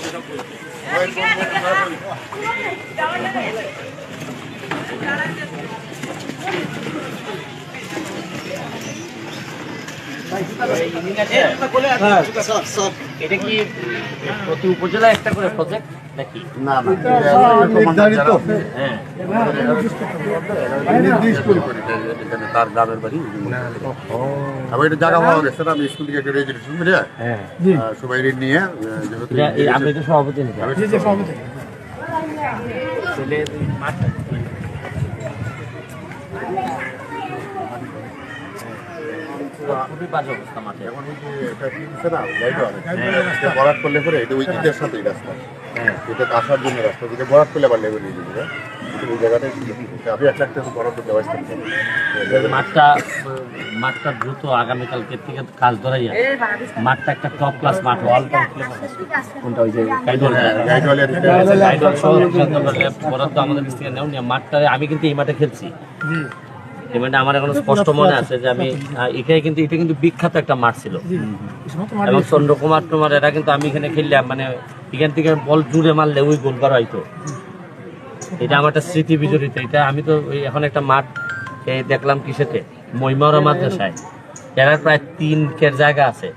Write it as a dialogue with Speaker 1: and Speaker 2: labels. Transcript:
Speaker 1: Thank you. এটা কি প্রতি উপজেলায় একটা করে প্রজেক্ট নাকি?
Speaker 2: না না।
Speaker 3: নির্ধারিত।
Speaker 1: হ্যাঁ।
Speaker 2: তার গ্রামের বাড়ি। আমি এটা জায়গা পাওয়া গেছে আমি স্কুল থেকে একটা রেজিস্ট্রেশন মিলে
Speaker 1: হ্যাঁ।
Speaker 2: সবাই নিয়ে
Speaker 1: তো সভাপতি ছেলে মাঠটা
Speaker 2: বরাদ করলে পরে এটা ওই ঈদের সাথে রাস্তা এটা আসার জন্য রাস্তা বরাদ করলে আবার লেগে নিয়ে
Speaker 1: মাঠটা মাঠটা দ্রুত কাজ ধরাইয়া মাঠটা একটা টপ মাঠ ওয়াল কোনটা ওই যে আমাদের মাঠটা আমি কিন্তু এই মাঠে খেলছি। মাঠে আমার এখনও স্পষ্ট মনে আছে। যে আমি এখানে কিন্তু এটা কিন্তু বিখ্যাত একটা মাঠ ছিল। এবং চন্দ্রকুমার টুমার এরা কিন্তু আমি এখানে খেললাম মানে এখান থেকে বল জুড়ে মারলে ওই গোল করা হইতো। এটা আমার একটা স্মৃতি বিজড়িত। এটা আমি তো এখন একটা মাঠ দেখলাম কিসেতে? মহিমারা মাদ্রাসায়। এরা প্রায় তিন কের জায়গা আছে।